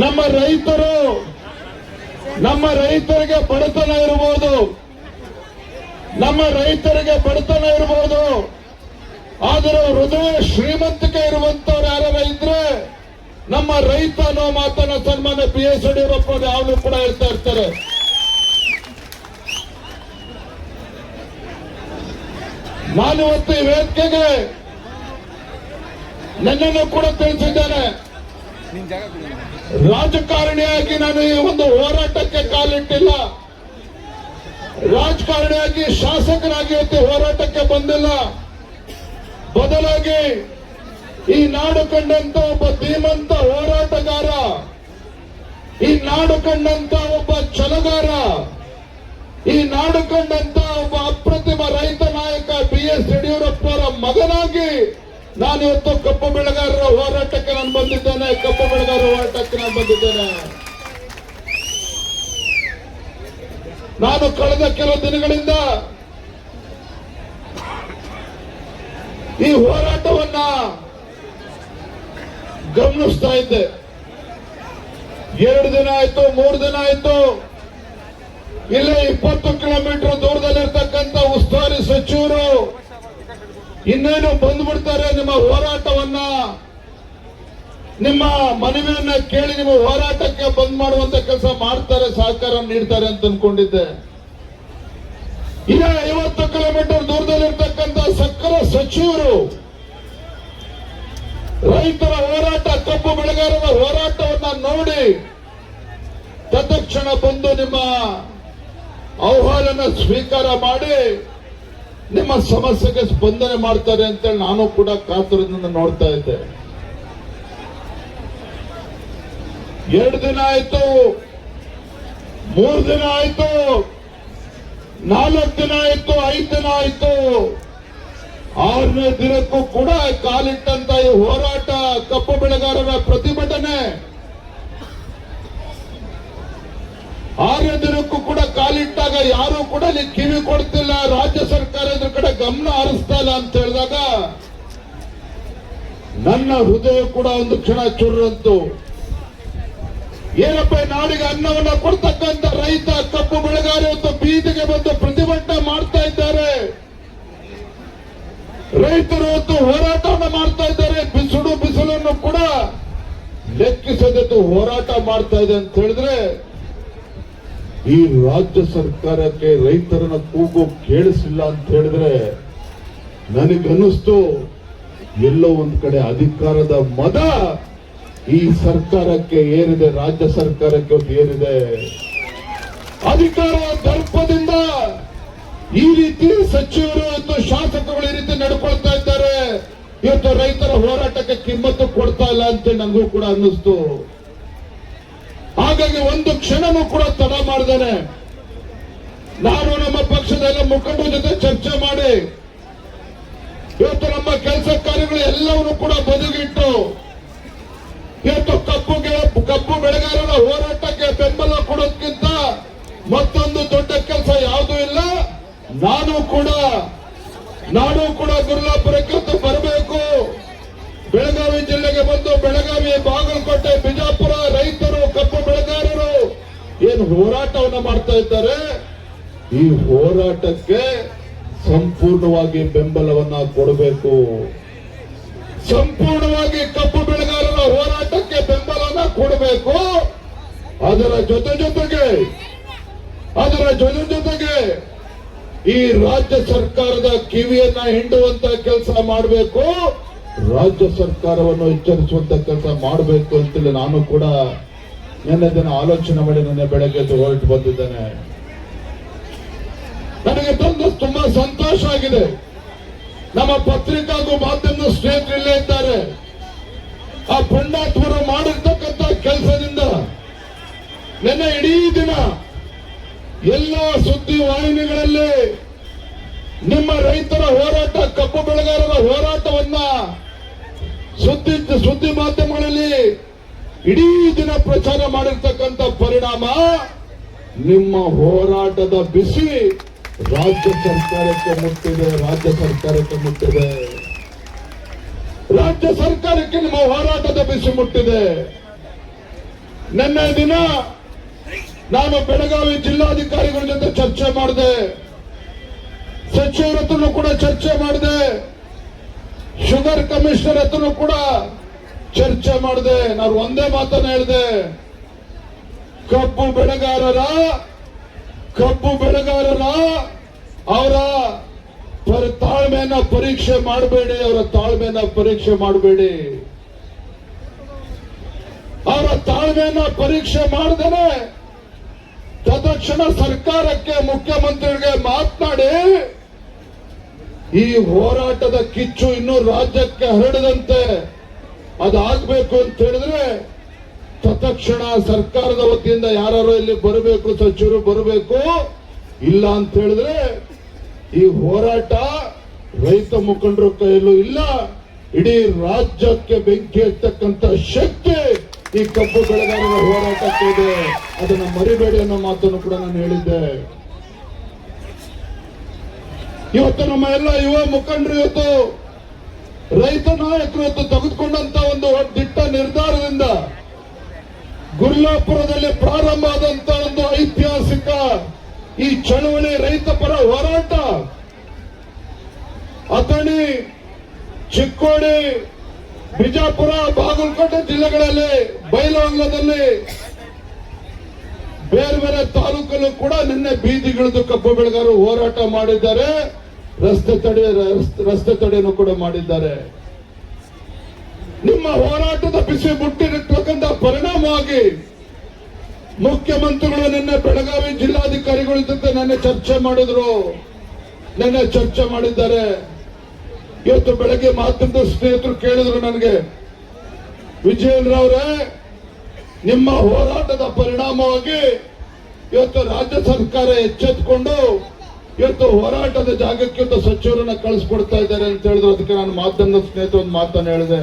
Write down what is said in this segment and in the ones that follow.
ನಮ್ಮ ರೈತರು, ನಮ್ಮ ರೈತರಿಗೆ ಬಡತನ ಇರಬಹುದು ನಮ್ಮ ರೈತರಿಗೆ ಬಡತನ ಇರಬಹುದು ಆದರೆ ಹೃದಯ ಶ್ರೀಮಂತಿಕೆ ಇರುವಂತವ್ರು ಯಾರ ಇದ್ರೆ ನಮ್ಮ ರೈತ ಅನ್ನೋ ಮಾತನ್ನ ಸನ್ಮಾನ ಪಿ ಎಸ್ ಯಡಿಯೂರಪ್ಪ ಯಾವಾಗಲೂ ಕೂಡ ಹೇಳ್ತಾ ಇರ್ತಾರೆ. ನಾನಿವತ್ತು ಈ ವೇದಿಕೆಗೆ ನನ್ನನ್ನು ಕೂಡ ತಿಳಿಸಿದ್ದೇನೆ. ರಾಜಕಾರಣಿಯಾಗಿ ನಾನು ಈ ಒಂದು ಹೋರಾಟಕ್ಕೆ ಕಾಲಿಟ್ಟಿಲ್ಲ. ರಾಜಕಾರಣಿಯಾಗಿ ಶಾಸಕರಾಗಿ ಹೋರಾಟಕ್ಕೆ ಬಂದಿಲ್ಲ. ಬದಲಾಗಿ ಈ ನಾಡು ಕಂಡಂತ ಒಬ್ಬ ಧೀಮಂತ ಹೋರಾಟಗಾರ, ಈ ನಾಡು ಕಂಡಂತ ಒಬ್ಬ ಛಲಗಾರ, ಈ ನಾಡು ಕಂಡಂತ ಒಬ್ಬ ಅಪ್ರತಿಮ ರೈತ ನಾಯಕ ಬಿ ಎಸ್ ಯಡಿಯೂರಪ್ಪ ಅವರ ಮಗನಾಗಿ ನಾನು ಇವತ್ತು ಕಪ್ಪು ಬೆಳೆಗಾರರ ಹೋರಾಟಕ್ಕೆ ನಾನು ಬಂದಿದ್ದೇನೆ. ಕಪ್ಪು ಬೆಳೆಗಾರರ ಹೋರಾಟಕ್ಕೆ ನಾನು ಬಂದಿದ್ದೇನೆ. ನಾನು ಕಳೆದ ಕೆಲವು ದಿನಗಳಿಂದ ಈ ಹೋರಾಟವನ್ನ ಗಮನಿಸ್ತಾ ಇದ್ದೆ. ಎರಡು ದಿನ ಆಯ್ತು, ಮೂರು ದಿನ ಆಯ್ತು. ಇಲ್ಲೇ ಇಪ್ಪತ್ತು ಕಿಲೋಮೀಟರ್ ದೂರದಲ್ಲಿರ್ತಕ್ಕಂಥ ಉಸ್ತುವಾರಿ ಸಚಿವರು ಇನ್ನೇನು ಬಂದ್ಬಿಡ್ತಾರೆ ನಿಮ್ಮ ಹೋರಾಟವನ್ನ? ನಿಮ್ಮ ಮನವಿಯನ್ನ ಕೇಳಿ ನಿಮ್ಮ ಹೋರಾಟಕ್ಕೆ ಬಂದ್ ಮಾಡುವಂತ ಕೆಲಸ ಮಾಡ್ತಾರೆ, ಸಹಕಾರ ನೀಡ್ತಾರೆ ಅಂತ ಅನ್ಕೊಂಡಿದ್ದೆ. ಈಗ ಐವತ್ತು ಕಿಲೋಮೀಟರ್ ದೂರದಲ್ಲಿರ್ತಕ್ಕಂಥ ಸಕ್ಕರ ಸಚಿವರು ರೈತರ ಹೋರಾಟ, ಕಬ್ಬು ಬೆಳೆಗಾರರ ಹೋರಾಟವನ್ನ ನೋಡಿ ತತ್ಕ್ಷಣ ಬಂದು ನಿಮ್ಮ ಆಹ್ವಾನ ಸ್ವೀಕಾರ ಮಾಡಿ ನಿಮ್ಮ ಸಮಸ್ಯೆಗೆ ಸ್ಪಂದನೆ ಮಾಡ್ತಾರೆ ಅಂತೇಳಿ ನಾನು ಕೂಡ ಕಾತುರದಿಂದ ನೋಡ್ತಾ ಇದ್ದೆ. ಎರಡು ದಿನ ಆಯ್ತು, ಮೂರು ದಿನ ಆಯ್ತು, ನಾಲ್ಕು ದಿನ ಆಯ್ತು, ಐದು ದಿನ ಆಯ್ತು. ಆರನೇ ದಿನಕ್ಕೂ ಕೂಡ ಕಾಲಿಟ್ಟಂತ ಈ ಹೋರಾಟ ಕಪ್ಪು ಬೆಳೆಗಾರರ ಪ್ರತಿಭಟನೆ. ದಿನಕ್ಕೂ ಕೂಡ ಕಾಲಿಟ್ಟಾಗ ಯಾರು ಕೂಡ ಇಲ್ಲಿ ಕಿವಿ ಕೊಡ್ತಿಲ್ಲ. ರಾಜ್ಯ ಸರ್ಕಾರ ಕಡೆ ಗಮನ ಹರಿಸ್ತಾ ಇಲ್ಲ ಅಂತ ಹೇಳಿದಾಗ ನನ್ನ ಹೃದಯ ಕೂಡ ಒಂದು ಕ್ಷಣ ಚುರ್ರಂತು. ಏನಪ್ಪ ನಾಡಿಗೆ ಅನ್ನವನ್ನ ಕೊಡ್ತಕ್ಕಂಥ ರೈತ ಕಪ್ಪು ಬೆಳೆಗಾರ ಬೀದಿಗೆ ಬಂದು ಪ್ರತಿಭಟನೆ ಮಾಡ್ತಾ ಇದ್ದಾರೆ. ರೈತರು ಇವತ್ತು ಹೋರಾಟವನ್ನು ಮಾಡ್ತಾ ಇದ್ದಾರೆ. ಬಿಸಿಲು ಬಿಸಿಲನ್ನು ಕೂಡ ಲೆಕ್ಕಿಸದೆ ಹೋರಾಟ ಮಾಡ್ತಾ ಇದೆ ಅಂತ ಹೇಳಿದ್ರೆ ಈ ರಾಜ್ಯ ಸರ್ಕಾರಕ್ಕೆ ರೈತರನ್ನ ಕೂಗು ಕೇಳಿಸಿಲ್ಲ ಅಂತ ಹೇಳಿದ್ರೆ ನನಗನ್ನಿಸ್ತು, ಎಲ್ಲೋ ಒಂದ್ ಕಡೆ ಅಧಿಕಾರದ ಮದ ಈ ಸರ್ಕಾರಕ್ಕೆ ಏನಿದೆ, ರಾಜ್ಯ ಸರ್ಕಾರಕ್ಕೆ ಒಂದು ಏನಿದೆ. ಅಧಿಕಾರ ದರ್ಪದಿಂದ ಈ ರೀತಿ ಸಚಿವರು ಮತ್ತು ಶಾಸಕರು ಈ ರೀತಿ ನಡ್ಕೊಳ್ತಾ ಇದ್ದಾರೆ. ಇವತ್ತು ರೈತರ ಹೋರಾಟಕ್ಕೆ ಕಿಮ್ಮತ್ತು ಕೊಡ್ತಾ ಇಲ್ಲ ಅಂತ ನನಗೂ ಕೂಡ ಅನ್ನಿಸ್ತು. ಹಾಗಾಗಿ ಒಂದು ಕ್ಷಣನೂ ಕೂಡ ತಡ ಮಾಡಿದ್ದೇನೆ ನಾನು ನಮ್ಮ ಪಕ್ಷದ ಎಲ್ಲ ಮುಖಂಡರ ಜೊತೆ ಚರ್ಚೆ ಮಾಡಿ, ಇವತ್ತು ನಮ್ಮ ಕೆಲಸ ಕಾರ್ಯಗಳು ಎಲ್ಲವನ್ನು ಕೂಡ ಬದುಗಿಟ್ಟು, ಇವತ್ತು ಕಪ್ಪು ಕಬ್ಬು ಬೆಳೆಗಾರರ ಹೋರಾಟಕ್ಕೆ ಬೆಂಬಲ ಕೊಡೋದಕ್ಕಿಂತ ಮತ್ತೊಂದು ದೊಡ್ಡ ಕೆಲಸ ಯಾವುದೂ ಇಲ್ಲ. ನಾನು ಕೂಡ ನಾನು ಕೂಡ ಗುರುಲಾಪುರಕ್ಕೆ ಬರಬೇಕು. ಬೆಳಗಾವಿ ಹೋರಾಟವನ್ನ ಮಾಡ್ತಾ ಇದ್ದಾರೆ. ಈ ಹೋರಾಟಕ್ಕೆ ಸಂಪೂರ್ಣವಾಗಿ ಬೆಂಬಲವನ್ನ ಕೊಡಬೇಕು. ಸಂಪೂರ್ಣವಾಗಿ ಕಬ್ಬು ಬೆಳೆಗಾರರ ಹೋರಾಟಕ್ಕೆ ಬೆಂಬಲವನ್ನ ಕೊಡಬೇಕು. ಅದರ ಜೊತೆ ಜೊತೆಗೆ, ಅದರ ಜೊತೆ ಜೊತೆಗೆ ಈ ರಾಜ್ಯ ಸರ್ಕಾರದ ಕಿವಿಯನ್ನ ಹಿಂಡುವಂತ ಕೆಲಸ ಮಾಡಬೇಕು. ರಾಜ್ಯ ಸರ್ಕಾರವನ್ನು ಎಚ್ಚರಿಸುವಂತ ಕೆಲಸ ಮಾಡಬೇಕು ಅಂತೇಳಿ ನಾನು ಕೂಡ ನಿನ್ನೆ ದಿನ ಆಲೋಚನೆ ಮಾಡಿ ನನ್ನ ಬೆಳಗ್ಗೆ ಹೊರಟು ಬಂದಿದ್ದೇನೆ. ನನಗೆ ತಂದು ತುಂಬಾ ಸಂತೋಷ ಆಗಿದೆ. ನಮ್ಮ ಪತ್ರಿಕಾಗೂ ಮಾಧ್ಯಮ ಸ್ನೇಹಿತರು ಇಲ್ಲೇ ಇದ್ದಾರೆ. ಆ ಪುಣ್ಯಾತ್ಮರು ಮಾಡಿರ್ತಕ್ಕಂಥ ಕೆಲಸದಿಂದ ನಿನ್ನೆ ಇಡೀ ದಿನ ಎಲ್ಲ ಸುದ್ದಿ ವಾಹಿನಿಗಳಲ್ಲಿ ನಿಮ್ಮ ರೈತರ ಹೋರಾಟ, ಕಪ್ಪು ಬೆಳೆಗಾರರ ಹೋರಾಟವನ್ನ ಸುದ್ದಿ ಸುದ್ದಿ ಮಾಧ್ಯಮಗಳಲ್ಲಿ ಇಡೀ ದಿನ ಪ್ರಚಾರ ಮಾಡಿರ್ತಕ್ಕಂಥ ಪರಿಣಾಮ ನಿಮ್ಮ ಹೋರಾಟದ ಬಿಸಿ ರಾಜ್ಯ ಸರ್ಕಾರಕ್ಕೆ ಮುಟ್ಟಿದೆ, ರಾಜ್ಯ ಸರ್ಕಾರಕ್ಕೆ ಮುಟ್ಟಿದೆ. ರಾಜ್ಯ ಸರ್ಕಾರಕ್ಕೆ ನಿಮ್ಮ ಹೋರಾಟದ ಬಿಸಿ ಮುಟ್ಟಿದೆ. ನಿನ್ನೆ ದಿನ ನಾನು ಬೆಳಗಾವಿ ಜಿಲ್ಲಾಧಿಕಾರಿಗಳ ಜೊತೆ ಚರ್ಚೆ ಮಾಡಿದೆ. ಸಚಿವರ ಹತ್ರನೂ ಕೂಡ ಚರ್ಚೆ ಮಾಡಿದೆ. ಶುಗರ್ ಕಮಿಷನರ್ ಹತ್ರನೂ ಕೂಡ ಚರ್ಚೆ ಮಾಡಿದೆ, ನಾನು ಒಂದೇ ಮಾತನ್ನ ಹೇಳಿದೆ. ಕಬ್ಬು ಬೆಳೆಗಾರರ ಕಬ್ಬು ಬೆಳೆಗಾರರ, ಅವರ ತಾಳ್ಮೆಯನ್ನ ಪರೀಕ್ಷೆ ಮಾಡಬೇಡಿ, ಅವರ ತಾಳ್ಮೆಯನ್ನ ಪರೀಕ್ಷೆ ಮಾಡಬೇಡಿ. ಅವರ ತಾಳ್ಮೆಯನ್ನ ಪರೀಕ್ಷೆ ಮಾಡಿದರೆ ತತ್ಕ್ಷಣ ಸರ್ಕಾರಕ್ಕೆ ಮುಖ್ಯಮಂತ್ರಿಗೆ ಮಾತನಾಡಿ, ಈ ಹೋರಾಟದ ಕಿಚ್ಚು ಇನ್ನೂ ರಾಜ್ಯಕ್ಕೆ ಹರಡದಂತೆ ಅದಾಗಬೇಕು ಅಂತ ಹೇಳಿದ್ರೆ ತತ್ಕ್ಷಣ ಸರ್ಕಾರದ ವತಿಯಿಂದ ಯಾರು ಇಲ್ಲಿ ಬರಬೇಕು, ಸಚಿವರು ಬರಬೇಕು, ಇಲ್ಲ ಅಂತ ಹೇಳಿದ್ರೆ ಈ ಹೋರಾಟ ರೈತ ಮುಖಂಡರ ಕೈಯಲ್ಲೂ ಇಲ್ಲ. ಇಡೀ ರಾಜ್ಯಕ್ಕೆ ಬೆಂಕಿ ಎತ್ತಕ್ಕಂತ ಶಕ್ತಿ ಈ ಕಬ್ಬು ಬೆಳೆಗಾರರ ಹೋರಾಟಕ್ಕೆ ಇದೆ. ಅದನ್ನ ಮರಿಬೇಡಿ ಅನ್ನೋ ಮಾತನ್ನು ಕೂಡ ನಾನು ಹೇಳಿದ್ದೆ. ಇವತ್ತು ನಮ್ಮ ಎಲ್ಲ ಯುವ ಮುಖಂಡರು ಇವತ್ತು ರೈತ ನಾಯಕರು ತೆಗೆದುಕೊಂಡಂತ ಒಂದು ದಿಟ್ಟ ನಿರ್ಧಾರದಿಂದ ಗುರ್ಲಾಪುರದಲ್ಲಿ ಪ್ರಾರಂಭ ಆದಂತ ಒಂದು ಐತಿಹಾಸಿಕ ಈ ಚಳವಳಿ ರೈತ ಪರ ಹೋರಾಟ. ಅಥಣಿ, ಚಿಕ್ಕೋಡಿ, ಬಿಜಾಪುರ, ಬಾಗಲಕೋಟೆ ಜಿಲ್ಲೆಗಳಲ್ಲಿ ಬಯಲಾಂಗ್ಲದಲ್ಲಿ ಬೇರೆ ಬೇರೆ ತಾಲೂಕಲ್ಲೂ ಕೂಡ ನಿನ್ನೆ ಬೀದಿಗಿಳಿದು ಕಬ್ಬು ಬೆಳೆಗಾರರು ಹೋರಾಟ ಮಾಡಿದ್ದಾರೆ. ರಸ್ತೆ ತಡೆ, ರಸ್ತೆ- ತಡೆಯನ್ನು ಕೂಡ ಮಾಡಿದ್ದಾರೆ. ನಿಮ್ಮ ಹೋರಾಟದ ಬಿಸಿ ಮುಟ್ಟಿರತಕ್ಕಂಥ ಪರಿಣಾಮವಾಗಿ ಮುಖ್ಯಮಂತ್ರಿಗಳು ನಿನ್ನೆ ಬೆಳಗಾವಿ ಜಿಲ್ಲಾಧಿಕಾರಿಗಳ ಜೊತೆ ನನ್ನ ಚರ್ಚೆ ಮಾಡಿದ್ರು. ನಿನ್ನೆ ಚರ್ಚೆ ಮಾಡಿದ್ದಾರೆ. ಇವತ್ತು ಬೆಳಗ್ಗೆ ಮಾಧ್ಯಮದ ಸ್ನೇಹಿತರು ಕೇಳಿದ್ರು ನನಗೆ ವಿಜಯೇಂದ್ರವರೇ ನಿಮ್ಮ ಹೋರಾಟದ ಪರಿಣಾಮವಾಗಿ ಇವತ್ತು ರಾಜ್ಯ ಸರ್ಕಾರ ಎಚ್ಚೆತ್ತುಕೊಂಡು ಇವತ್ತು ಹೋರಾಟದ ಜಾಗಕ್ಕೆ ಇವತ್ತು ಸಚಿವರನ್ನ ಕಳಿಸ್ಕೊಡ್ತಾ ಇದ್ದಾರೆ ಅಂತ ಹೇಳಿದ್ರು. ಅದಕ್ಕೆ ನಾನು ಮಾಧ್ಯಮದ ಸ್ನೇಹಿತ ಒಂದು ಮಾತನ್ನು ಹೇಳಿದೆ.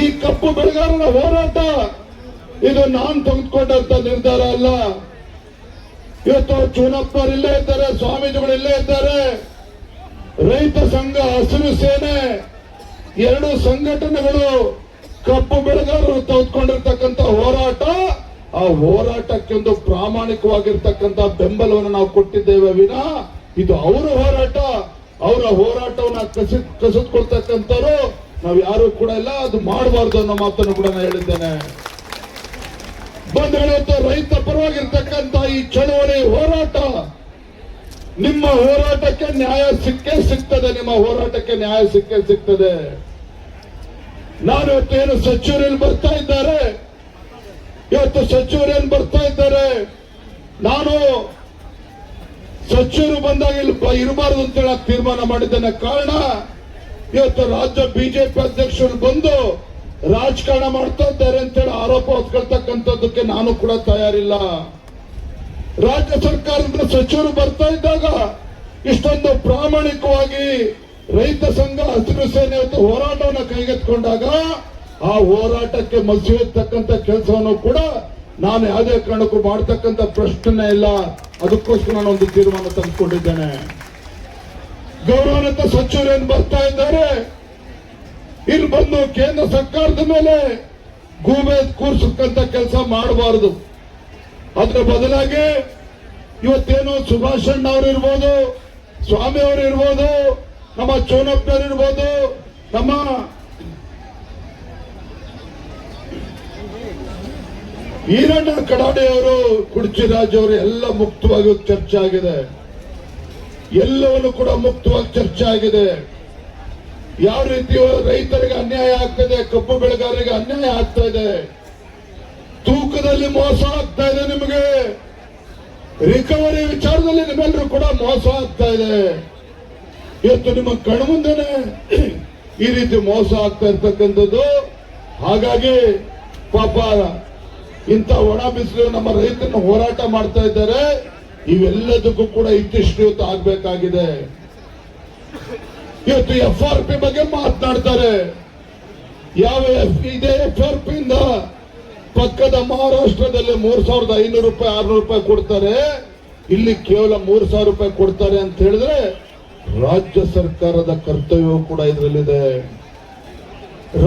ಈ ಕಪ್ಪು ಬೆಳೆಗಾರರ ಹೋರಾಟ, ಇದು ನಾನು ತೆಗೆದುಕೊಂಡಂತ ನಿರ್ಧಾರ ಅಲ್ಲ. ಇವತ್ತು ಚೂನಪ್ಪನವರು ಇಲ್ಲೇ ಇದ್ದಾರೆ, ಸ್ವಾಮೀಜಿಗಳು ಇಲ್ಲೇ ಇದ್ದಾರೆ. ರೈತ ಸಂಘ, ಹಸಿರು ಸೇನೆ, ಎರಡು ಸಂಘಟನೆಗಳು ಕಪ್ಪು ಬೆಳೆಗಾರರು ತೆಗೆದುಕೊಂಡಿರ್ತಕ್ಕಂಥ ಹೋರಾಟ ಆ ಹೋರಾಟಕ್ಕೆಂದು ಪ್ರಾಮಾಣಿಕವಾಗಿರ್ತಕ್ಕಂಥ ಬೆಂಬಲವನ್ನು ನಾವು ಕೊಟ್ಟಿದ್ದೇವೆ ವಿನ ಇದು ಅವರ ಹೋರಾಟ. ಅವರ ಹೋರಾಟವನ್ನ ಕಸಿ, ಕಸಿದ್ಕೊಳ್ತಕ್ಕಂಥವ್ರು ನಾವು ಯಾರು ಕೂಡ ಇಲ್ಲ. ಅದು ಮಾಡಬಾರ್ದು ಅನ್ನೋ ಮಾತನ್ನು ಕೂಡ ನಾನು ಹೇಳಿದ್ದೇನೆ. ಇವತ್ತು ರೈತ ಪರವಾಗಿರ್ತಕ್ಕಂಥ ಈ ಚಳವಳಿ ಹೋರಾಟ ನಿಮ್ಮ ಹೋರಾಟಕ್ಕೆ ನ್ಯಾಯ ಸಿಕ್ಕೇ ಸಿಗ್ತದೆ. ನಿಮ್ಮ ಹೋರಾಟಕ್ಕೆ ನ್ಯಾಯ ಸಿಕ್ಕೇ ಸಿಗ್ತದೆ. ನಾನು ಏನು ಸಚಿವರಲ್ಲಿ ಬರ್ತಾ ಇದ್ದಾರೆ ಇವತ್ತು ಸಚಿವರು ಏನು ಬರ್ತಾ ಇದ್ದಾರೆ? ನಾನು ಸಚಿವರು ಬಂದಾಗ ಇಲ್ಲಿ ಅಂತ ಹೇಳಕ್ ತೀರ್ಮಾನ ಮಾಡಿದ್ದೇನೆ ಕಾರಣ ಇವತ್ತು ರಾಜ್ಯ ಬಿಜೆಪಿ ಅಧ್ಯಕ್ಷರು ಬಂದು ರಾಜಕಾರಣ ಮಾಡ್ತಾ ಇದ್ದಾರೆ ಅಂತೇಳಿ ಆರೋಪ ಹೊತ್ಕೊಳ್ತಕ್ಕಂಥದ್ದಕ್ಕೆ ನಾನು ಕೂಡ ತಯಾರಿಲ್ಲ. ರಾಜ್ಯ ಸರ್ಕಾರದಿಂದ ಸಚಿವರು ಬರ್ತಾ ಇದ್ದಾಗ ಇಷ್ಟೊಂದು ಪ್ರಾಮಾಣಿಕವಾಗಿ ರೈತ ಸಂಘ ಹಸಿರು ಸೇನೆ ಇವತ್ತು ಹೋರಾಟವನ್ನು ಕೈಗೆತ್ಕೊಂಡಾಗ ಆ ಹೋರಾಟಕ್ಕೆ ಮಸಿಯತಕ್ಕಂತ ಕೆಲಸವನ್ನು ಕೂಡ ನಾನು ಯಾವುದೇ ಕಾರಣಕ್ಕೂ ಮಾಡ್ತಕ್ಕಂಥ ಪ್ರಶ್ನೆ ಇಲ್ಲ. ಅದಕ್ಕೋಸ್ಕರ ನಾನು ಒಂದು ತೀರ್ಮಾನ ತಂದುಕೊಂಡಿದ್ದೇನೆ. ಗೌರವಾನ್ವಿತ ಸಚಿವರು ಏನ್ ಬರ್ತಾ ಇದ್ದಾರೆ? ಇಲ್ಲಿ ಬಂದು ಕೇಂದ್ರ ಸರ್ಕಾರದ ಮೇಲೆ ಗೂಬೆ ಕೂರ್ಸಕ್ಕಂತ ಕೆಲಸ ಮಾಡಬಾರದು. ಅದರ ಬದಲಾಗಿ ಇವತ್ತೇನು ಸುಭಾಷ್ ಅಣ್ಣ ಅವರು ಇರ್ಬೋದು, ಸ್ವಾಮಿ ಅವರು ಇರ್ಬೋದು, ನಮ್ಮ ಚೋನಪ್ಪನವ್ರು ಇರ್ಬೋದು, ನಮ್ಮ ಈರಣ್ಣ ಕಡಾಡೆ ಅವರು ಕುಡ್ಚಿರಾಜ್ ಅವರು, ಎಲ್ಲ ಮುಕ್ತವಾಗಿ ಚರ್ಚೆ ಆಗಿದೆ. ಎಲ್ಲವನ್ನು ಕೂಡ ಮುಕ್ತವಾಗಿ ಚರ್ಚೆ ಆಗಿದೆ. ಯಾವ ರೀತಿ ರೈತರಿಗೆ ಅನ್ಯಾಯ ಆಗ್ತದೆ, ಕಬ್ಬು ಬೆಳೆಗಾರರಿಗೆ ಅನ್ಯಾಯ ಆಗ್ತಾ ಇದೆ. ತೂಕದಲ್ಲಿ ಮೋಸ ಆಗ್ತಾ ಇದೆ ನಿಮಗೆ. ರಿಕವರಿ ವಿಚಾರದಲ್ಲಿ ನಿಮ್ಮೆಲ್ಲರೂ ಕೂಡ ಮೋಸ ಆಗ್ತಾ ಇದೆ. ಇವತ್ತು ನಿಮ್ಮ ಕಣ್ಮುಂದೆನೆ ಈ ರೀತಿ ಮೋಸ ಆಗ್ತಾ ಇರ್ತಕ್ಕಂಥದ್ದು. ಹಾಗಾಗಿ ಪಾಪ ಇಂಥ ಒಣ ಬಿಸಿಲು ನಮ್ಮ ರೈತರನ್ನು ಹೋರಾಟ ಮಾಡ್ತಾ ಇದ್ದಾರೆ. ಇವೆಲ್ಲದಕ್ಕೂ ಕೂಡ ಇವತ್ತು ಆಗ್ಬೇಕಾಗಿದೆ. ಇವತ್ತು ಎಫ್ ಆರ್ ಪಿ ಬಗ್ಗೆ ಮಾತನಾಡ್ತಾರೆ. ಯಾವ ಇದೆ ಎಫ್ ಆರ್ ಪಿ ಇಂದ? ಪಕ್ಕದ ಮಹಾರಾಷ್ಟ್ರದಲ್ಲಿ ಮೂರ್ ಸಾವಿರದ ಐನೂರು ರೂಪಾಯಿ, ಆರ್ನೂರು ರೂಪಾಯಿ ಕೊಡ್ತಾರೆ. ಇಲ್ಲಿ ಕೇವಲ ಮೂರ್ ಸಾವಿರ ರೂಪಾಯಿ ಕೊಡ್ತಾರೆ ಅಂತ ಹೇಳಿದ್ರೆ ರಾಜ್ಯ ಸರ್ಕಾರದ ಕರ್ತವ್ಯವೂ ಕೂಡ ಇದರಲ್ಲಿದೆ.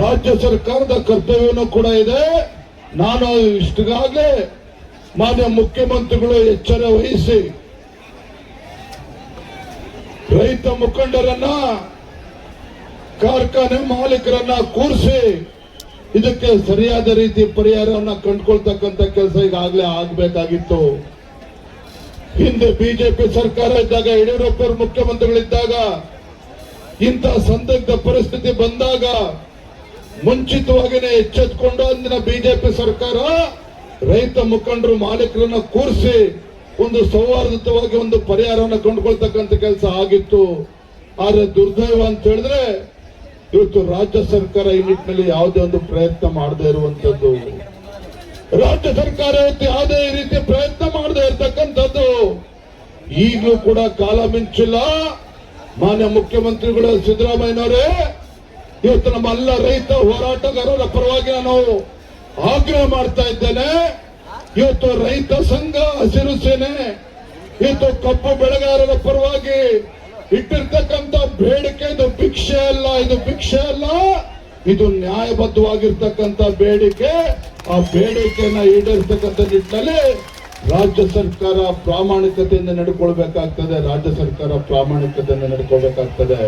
ರಾಜ್ಯ ಸರ್ಕಾರದ ಕರ್ತವ್ಯವೂ ಕೂಡ ಇದೆ. ನಾನು ಇಷ್ಟಗಾಗಲೇ ಮಾನ್ಯ ಮುಖ್ಯಮಂತ್ರಿಗಳು ಎಚ್ಚರ ವಹಿಸಿ ರೈತ ಮುಖಂಡರನ್ನ, ಕಾರ್ಖಾನೆ ಮಾಲೀಕರನ್ನ ಕೂರಿಸಿ ಇದಕ್ಕೆ ಸರಿಯಾದ ರೀತಿ ಪರಿಹಾರವನ್ನ ಕಂಡುಕೊಳ್ತಕ್ಕಂತ ಕೆಲಸ ಈಗಾಗಲೇ ಆಗ್ಬೇಕಾಗಿತ್ತು. ಹಿಂದೆ ಬಿಜೆಪಿ ಸರ್ಕಾರ ಇದ್ದಾಗ, ಯಡಿಯೂರಪ್ಪ ಮುಖ್ಯಮಂತ್ರಿಗಳಿದ್ದಾಗ ಇಂತಹ ಸಂದಿಗ್ಧ ಪರಿಸ್ಥಿತಿ ಬಂದಾಗ ಮುಂಚಿತವಾಗಿನೇ ಎಚ್ಚೆತ್ಕೊಂಡು ಅಂದಿನ ಬಿಜೆಪಿ ಸರ್ಕಾರ ರೈತ ಮುಖಂಡರು ಮಾಲೀಕರನ್ನ ಕೂರಿಸಿ ಒಂದು ಸೌಹಾರ್ದಿತವಾಗಿ ಒಂದು ಪರಿಹಾರವನ್ನು ಕಂಡುಕೊಳ್ತಕ್ಕಂಥ ಕೆಲಸ ಆಗಿತ್ತು. ಆದ್ರೆ ದುರ್ದೈವ ಅಂತ ಹೇಳಿದ್ರೆ ಇವತ್ತು ರಾಜ್ಯ ಸರ್ಕಾರ ಈ ನಿಟ್ಟಿನಲ್ಲಿ ಯಾವುದೇ ಒಂದು ಪ್ರಯತ್ನ ಮಾಡದೇ ಇರುವಂತದ್ದು ರಾಜ್ಯ ಸರ್ಕಾರ ಇವತ್ತು ಯಾವುದೇ ರೀತಿ ಪ್ರಯತ್ನ ಮಾಡದೇ ಇರತಕ್ಕಂಥದ್ದು. ಈಗಲೂ ಕೂಡ ಕಾಲ ಮಿಂಚಿಲ್ಲ. ಮಾನ್ಯ ಮುಖ್ಯಮಂತ್ರಿಗಳು ಸಿದ್ದರಾಮಯ್ಯನವರೇ ಇವತ್ತು ನಮ್ಮ ಎಲ್ಲ ರೈತ ಹೋರಾಟಗಾರರ ಪರವಾಗಿ ನಾನು ಆಗ್ರಹ ಮಾಡ್ತಾ ಇದ್ದೇನೆ. ಇವತ್ತು ರೈತ ಸಂಘ ಹಸಿರು ಸೇನೆ, ಇವತ್ತು ಕಬ್ಬು ಬೆಳೆಗಾರರ ಪರವಾಗಿ ಇಟ್ಟಿರ್ತಕ್ಕಂಥ ಬೇಡಿಕೆ, ಇದು ಭಿಕ್ಷೆ ಅಲ್ಲ, ಇದು ಭಿಕ್ಷೆ ಅಲ್ಲ. ಇದು ನ್ಯಾಯಬದ್ಧವಾಗಿರ್ತಕ್ಕಂಥ ಬೇಡಿಕೆ. ಆ ಬೇಡಿಕೆಯನ್ನ ಈಡೇರಿಸತಕ್ಕಂಥ ನಿಟ್ಟಿನಲ್ಲಿ ರಾಜ್ಯ ಸರ್ಕಾರ ಪ್ರಾಮಾಣಿಕತೆಯಿಂದ ನಡ್ಕೊಳ್ಬೇಕಾಗ್ತದೆ, ರಾಜ್ಯ ಸರ್ಕಾರ ಪ್ರಾಮಾಣಿಕತೆಯಿಂದ ನಡ್ಕೊಳ್ಬೇಕಾಗ್ತದೆ.